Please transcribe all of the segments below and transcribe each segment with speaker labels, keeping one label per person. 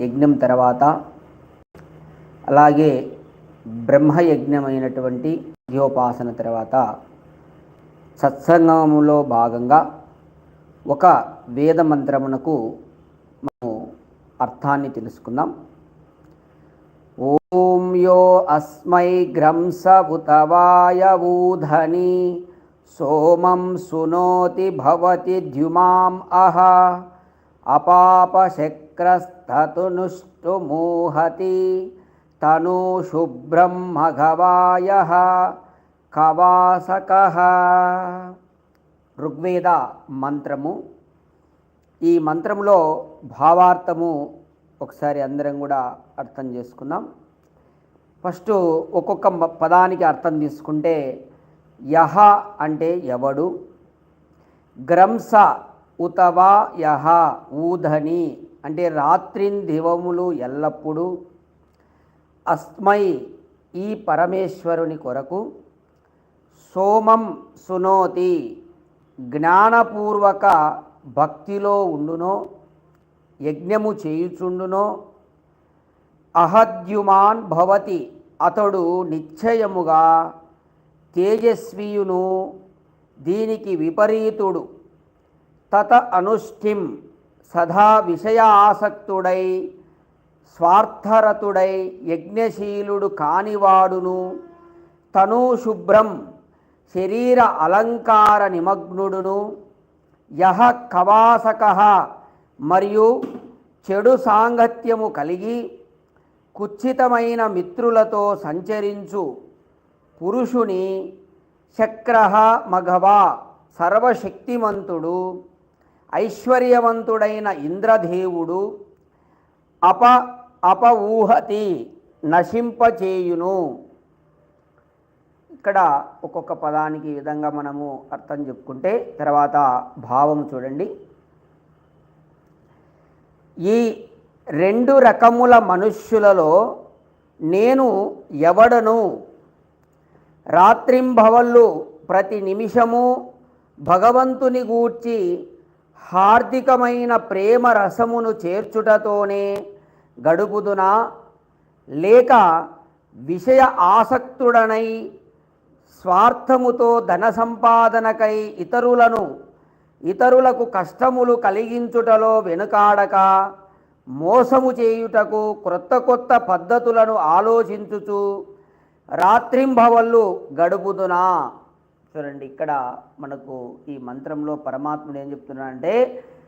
Speaker 1: యజ్ఞం తర్వాత. అలాగే బ్రహ్మయజ్ఞమైనటువంటి యోపాసన తర్వాత. సత్సంగములో భాగంగా ఒక వేద మంత్రమునకు మనము అర్థాన్ని తెలుసుకుందాం. ఓం యో అస్మై గ్రంస ఉతవాయవూధని సోమం సునోతి భవతి ద్యుమాం అహ అపాపశక్రస్తతునుష్టుమూహతి తను శుభ్రం మఘవాయ కవాసక ఋగ్వేద మంత్రము. ఈ మంత్రంలో భావార్థము ఒకసారి అందరం కూడా అర్థం చేసుకుందాం. ఫస్ట్ ఒక్కొక్క పదానికి అర్థం తీసుకుంటే యహ అంటే ఎవడు గ్రంస ఉతవా యహ ఊధని అంటే రాత్రిన్ దివములు ఎల్లప్పుడూ అస్మై ఈ పరమేశ్వరుని కొరకు సోమం సునోతి జ్ఞానపూర్వక భక్తిలో ఉండునో యజ్ఞము చేయుచుండునో అహద్యుమాన్ భవతి అతడు నిశ్చయముగా తేజస్వియును దీనికి విపరీతుడు తత అనుష్ఠిం సదా విషయ ఆసక్తుడై స్వార్థరతుడై యజ్ఞశీలుడు కానివాడును. తను శుభ్రం శరీర అలంకార నిమగ్నుడును. యహ కవాసక మరియు చెడు సాంగత్యము కలిగి కుచ్చితమైన మిత్రులతో సంచరించు. పురుషుని శక్ర మఘవ సర్వశక్తిమంతుడు. ఐశ్వర్యవంతుడైన ఇంద్రదేవుడు అప అప ఊహతి నశింపచేయును. ఇక్కడ ఒక్కొక్క పదానికి ఈ విధంగా మనము అర్థం చెప్పుకుంటే తర్వాత భావం చూడండి. ఈ రెండు రకముల మనుష్యులలో నేను ఎవడను? రాత్రింభవళ్ళు ప్రతి నిమిషము భగవంతుని గూర్చి హార్దికమైన ప్రేమ రసమును చేర్చుటతోనే గడుపుదునా లేక విషయ ఆసక్తుడనై స్వార్థముతో ధన సంపాదనకై ఇతరులను ఇతరులకు కష్టములు కలిగించుటలో వెనుకాడక మోసము చేయుటకు క్రొత్త కొత్త పద్ధతులను ఆలోచించుచు రాత్రింభవళ్ళు గడుపుదునా. చూడండి ఇక్కడ మనకు ఈ మంత్రంలో పరమాత్ముడు ఏం చెప్తున్నాడంటే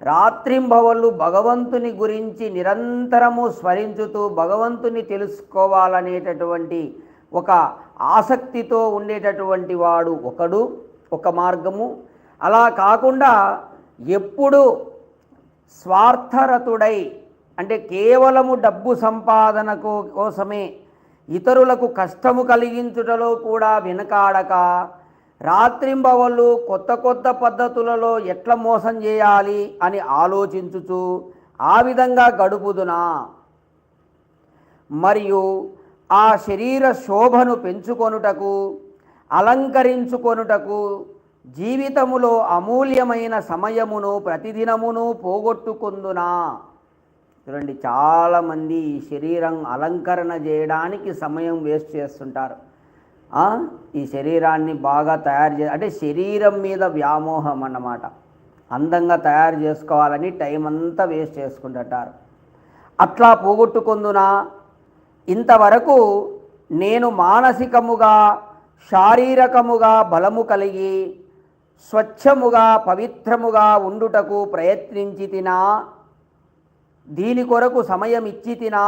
Speaker 1: రాత్రింభవళ్ళు భగవంతుని గురించి నిరంతరము స్మరించుతూ భగవంతుని తెలుసుకోవాలనేటటువంటి ఒక ఆసక్తితో ఉండేటటువంటి వాడు ఒకడు ఒక మార్గము. అలా కాకుండా ఎప్పుడు స్వార్థరతుడై అంటే కేవలము డబ్బు సంపాదనకు కోసమే ఇతరులకు కష్టము కలిగించుటలో కూడా వెనకాడక రాత్రింబవళ్ళు కొత్త కొత్త పద్ధతులలో ఎట్లా మోసం చేయాలి అని ఆలోచించుచు ఆ విధంగా గడుపుదునా? మరియు ఆ శరీర శోభను పెంచుకొనుటకు అలంకరించుకొనుటకు జీవితములో అమూల్యమైన సమయమును ప్రతిదినమును పోగొట్టుకుందునా? చూడండి చాలామంది ఈ శరీరం అలంకరణ చేయడానికి సమయం వేస్ట్ చేస్తుంటారు. ఈ శరీరాన్ని బాగా తయారు చే అంటే శరీరం మీద వ్యామోహం అన్నమాట. అందంగా తయారు చేసుకోవాలని టైం అంతా వేస్ట్ చేసుకుంటుంటారు. అట్లా పోగొట్టుకుందున? ఇంతవరకు నేను మానసికముగా శారీరకముగా బలము కలిగి స్వచ్ఛముగా పవిత్రముగా ఉండుటకు ప్రయత్నించి తినా దీని కొరకు సమయం ఇచ్చి తినా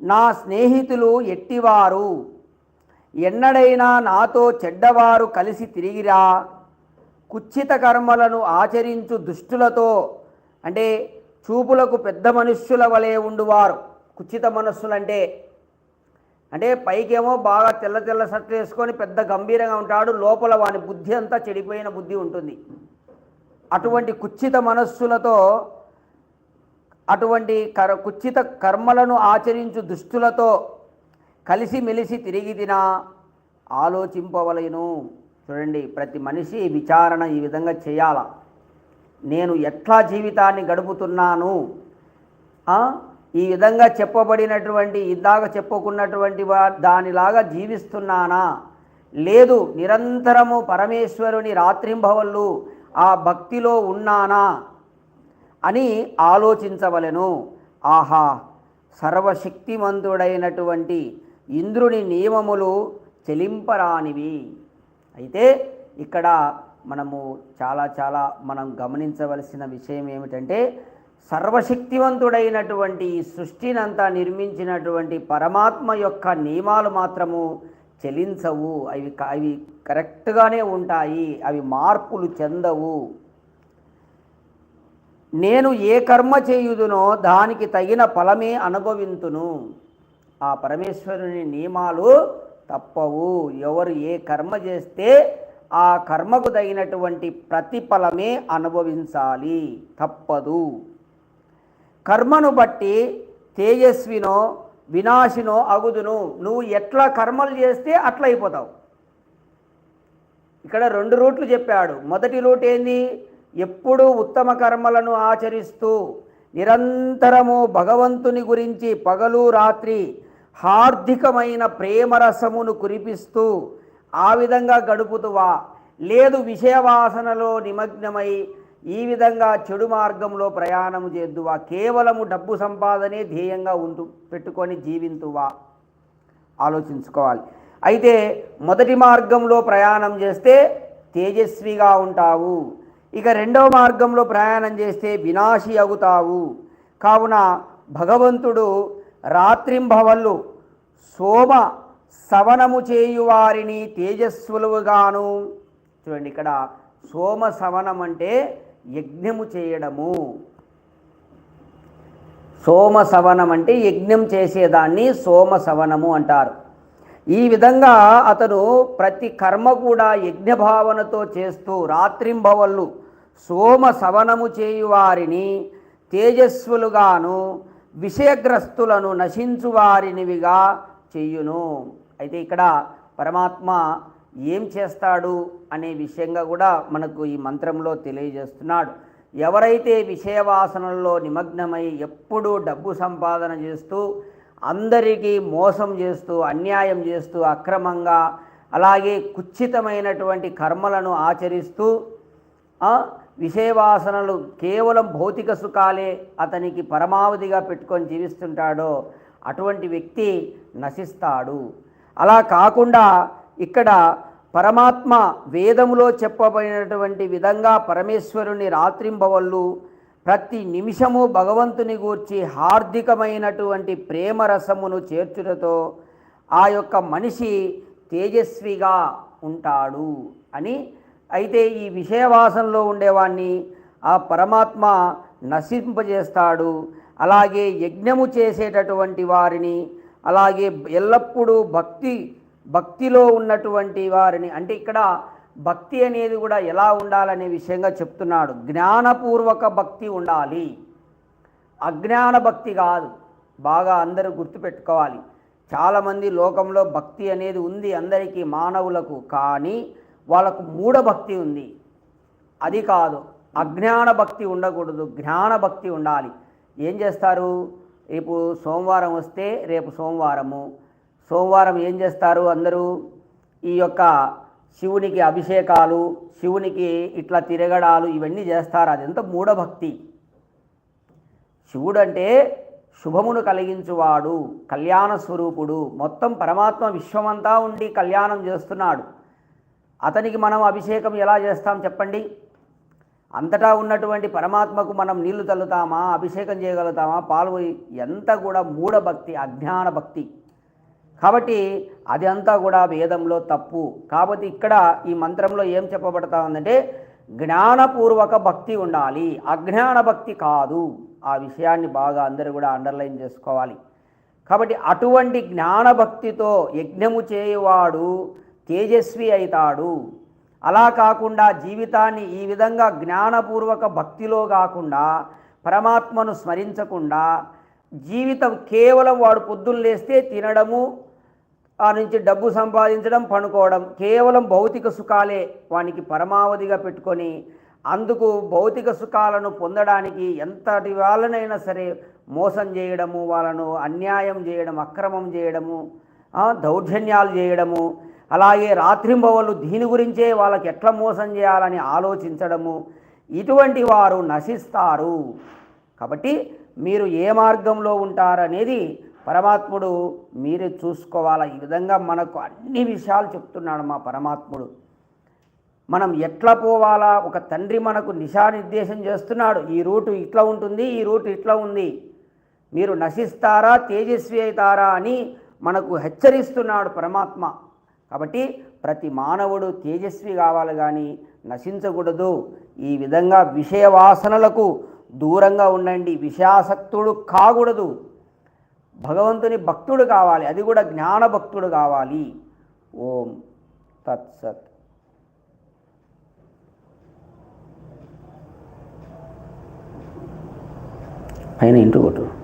Speaker 1: నా స్నేహితులు ఎట్టివారు? ఎన్నడైనా నాతో చెడ్డవారు కలిసి తిరిగిరా. కుచ్చిత కర్మలను ఆచరించు దుష్టులతో. అంటే చూపులకు పెద్ద మనుష్యుల వలె ఉండువారు. కుచిత మనస్సులంటే. అంటే పైకేమో బాగా తెల్ల తెల్ల షర్ట్లు వేసుకొని పెద్ద గంభీరంగా ఉంటాడు. లోపల వాని బుద్ధి అంతా చెడిపోయిన బుద్ధి ఉంటుంది. అటువంటి కుచ్చిత మనస్సులతో అటువంటి కర కుచ్చిత కర్మలను ఆచరించు దుష్టులతో కలిసిమెలిసి తిరిగి తినా ఆలోచింపవలెను చూడండి ప్రతి మనిషి విచారణ ఈ విధంగా చేయాల. నేను ఎట్లా జీవితాన్ని గడుపుతున్నాను? ఈ విధంగా చెప్పబడినటువంటి ఇందాక చెప్పుకున్నటువంటి వా దానిలాగా జీవిస్తున్నానా? లేదు నిరంతరము పరమేశ్వరుని రాత్రింభవళ్ళు ఆ భక్తిలో ఉన్నానా? అని ఆలోచించవలెను. ఆహా సర్వశక్తిమంతుడైనటువంటి ఇంద్రుని నియమములు చెలింపరానివి. అయితే ఇక్కడ మనము చాలా చాలా మనం గమనించవలసిన విషయం ఏమిటంటే సర్వశక్తివంతుడైనటువంటి ఈ సృష్టినంతా నిర్మించినటువంటి పరమాత్మ యొక్క నియమాలు మాత్రము చెలించవు. అవి అవి కరెక్ట్గానే ఉంటాయి. అవి మార్పులు చెందవు. నేను ఏ కర్మ చేయుదునో దానికి తగిన ఫలమే అనుభవింతును. ఆ పరమేశ్వరుని నియమాలు తప్పవు. ఎవరు ఏ కర్మ చేస్తే ఆ కర్మకు తగినటువంటి ప్రతిఫలమే అనుభవించాలి. తప్పదు. కర్మను బట్టి తేజస్వినో వినాశినో అగుదును. నువ్వు ఎట్లా కర్మలు చేస్తే అట్లా అయిపోతావు. ఇక్కడ రెండు రూట్లు చెప్పాడు. మొదటి రూట్ ఏంది? ఎప్పుడూ ఉత్తమ కర్మలను ఆచరిస్తూ నిరంతరము భగవంతుని గురించి పగలు రాత్రి హార్దికమైన ప్రేమరసమును కురిపిస్తూ ఆ విధంగా గడుపుతువా లేదు విషయవాసనలో నిమగ్నమై ఈ విధంగా చెడు మార్గంలో ప్రయాణం చేద్దువా కేవలము డబ్బు సంపాదనే ధ్యేయంగా ఉంటూ పెట్టుకొని జీవింతువా ఆలోచించుకోవాలి. అయితే మొదటి మార్గంలో ప్రయాణం చేస్తే తేజస్విగా ఉంటావు. ఇక రెండవ మార్గంలో ప్రయాణం చేస్తే వినాశి అవుతావు. కావున భగవంతుడు రాత్రింభవళ్ళు సోమ సవనము చేయువారిని తేజస్వులుగాను చూడండి ఇక్కడ సోమ సవనం అంటే యజ్ఞము చేయడము. సోమ సవనం అంటే యజ్ఞం చేసేదాన్ని సోమ సవనము అంటారు. ఈ విధంగా అతను ప్రతి కర్మ కూడా యజ్ఞభావనతో చేస్తూ రాత్రింబవళ్ళు సోమ సవనము చేయువారిని తేజస్వులుగాను విషయగ్రస్తులను నశించువారినివిగా చెయ్యును అయితే ఇక్కడ పరమాత్మ ఏం చేస్తాడు అనే విషయంగా కూడా మనకు ఈ మంత్రంలో తెలియజేస్తున్నాడు. ఎవరైతే విషయవాసనల్లో నిమగ్నమై ఎప్పుడూ డబ్బు సంపాదన చేస్తూ అందరికీ మోసం చేస్తూ అన్యాయం చేస్తూ అక్రమంగా అలాగే కుచ్చితమైనటువంటి కర్మలను ఆచరిస్తూ విషయవాసనలు కేవలం భౌతిక సుఖాలే అతనికి పరమావధిగా పెట్టుకొని జీవిస్తుంటాడో అటువంటి వ్యక్తి నశిస్తాడు. అలా కాకుండా ఇక్కడ పరమాత్మ వేదములో చెప్పబడినటువంటి విధంగా పరమేశ్వరుని రాత్రింబవళ్ళు ప్రతి నిమిషము భగవంతుని గూర్చి హార్దికమైనటువంటి ప్రేమరసమును చేర్చుటతో ఆ యొక్క మనిషి తేజస్విగా ఉంటాడు అని అయితే ఈ విషయవాసంలో ఉండేవాణ్ణి ఆ పరమాత్మ నశింపజేస్తాడు. అలాగే యజ్ఞము చేసేటటువంటి వారిని అలాగే ఎల్లప్పుడూ భక్తి భక్తిలో ఉన్నటువంటి వారిని అంటే ఇక్కడ భక్తి అనేది కూడా ఎలా ఉండాలనే విషయంగా చెప్తున్నాడు. జ్ఞానపూర్వక భక్తి ఉండాలి. అజ్ఞాన భక్తి కాదు. బాగా అందరూ గుర్తుపెట్టుకోవాలి. చాలామంది లోకంలో భక్తి అనేది ఉంది అందరికీ మానవులకు కానీ వాళ్ళకు మూఢ భక్తి ఉంది. అది కాదు అజ్ఞాన భక్తి ఉండకూడదు జ్ఞాన భక్తి ఉండాలి. ఏం చేస్తారు? రేపు సోమవారం వస్తే రేపు సోమవారము. సోమవారం ఏం చేస్తారు అందరూ? ఈ యొక్క శివునికి అభిషేకాలు శివునికి ఇట్లా తిరగడాలు ఇవన్నీ చేస్తారు. అదంతా మూఢభక్తి. శివుడు అంటే శుభమును కలిగించువాడు కళ్యాణ స్వరూపుడు. మొత్తం పరమాత్మ విశ్వమంతా ఉండి కళ్యాణం చేస్తున్నాడు. అతనికి మనం అభిషేకం ఎలా చేస్తాం చెప్పండి? అంతటా ఉన్నటువంటి పరమాత్మకు మనం నీళ్ళు చల్లుతామా అభిషేకం చేయగలుగుతామా? పాల్గొని ఎంత కూడా మూఢభక్తి అజ్ఞాన భక్తి. కాబట్టి అది అంతా కూడా వేదంలో తప్పు. కాబట్టి ఇక్కడ ఈ మంత్రంలో ఏం చెప్పబడతా ఉందంటే జ్ఞానపూర్వక భక్తి ఉండాలి. అజ్ఞాన భక్తి కాదు. ఆ విషయాన్ని బాగా అందరూ కూడా అండర్లైన్ చేసుకోవాలి. కాబట్టి అటువంటి జ్ఞానభక్తితో యజ్ఞము చేయవాడు తేజస్వి అవుతాడు అలా కాకుండా జీవితాన్ని ఈ విధంగా జ్ఞానపూర్వక భక్తిలో కాకుండా పరమాత్మను స్మరించకుండా జీవితం కేవలం వాడు పొద్దున్న లేస్తే తినడము ఆ నుంచి డబ్బు సంపాదించడం పనుకోవడం కేవలం భౌతిక సుఖాలే వానికి పరమావధిగా పెట్టుకొని అందుకు భౌతిక సుఖాలను పొందడానికి ఎంతటి వాళ్ళనైనా సరే మోసం చేయడము వాళ్ళను అన్యాయం చేయడం అక్రమం చేయడము దౌర్జన్యాలు చేయడము అలాగే రాత్రింబవళ్ళు దీని గురించే వాళ్ళకి ఎట్లా మోసం చేయాలని ఆలోచించడము. ఇటువంటి వారు నశిస్తారు. కాబట్టి మీరు ఏ మార్గంలో ఉంటారనేది పరమాత్ముడు మీరే చూసుకోవాలా. ఈ విధంగా మనకు అన్ని విషయాలు చెప్తున్నాడు మా పరమాత్ముడు. మనం ఎట్లా పోవాలా? ఒక తండ్రి మనకు దిశానిర్దేశం చేస్తున్నాడు. ఈ రూటు ఇట్లా ఉంటుంది ఈ రూటు ఇట్లా ఉంది. మీరు నశిస్తారా? తేజస్వి అవుతారా? అని మనకు హెచ్చరిస్తున్నాడు పరమాత్మ. కాబట్టి ప్రతి మానవుడు తేజస్వి కావాలి కానీ నశించకూడదు. ఈ విధంగా విషయ వాసనలకు దూరంగా ఉండండి. విషయాసక్తుడు కాకూడదు. భగవంతుని భక్తుడు కావాలి. అది కూడా జ్ఞాన భక్తుడు కావాలి. ఓం తత్సత్. పైన ఇంటూ కొట్టు.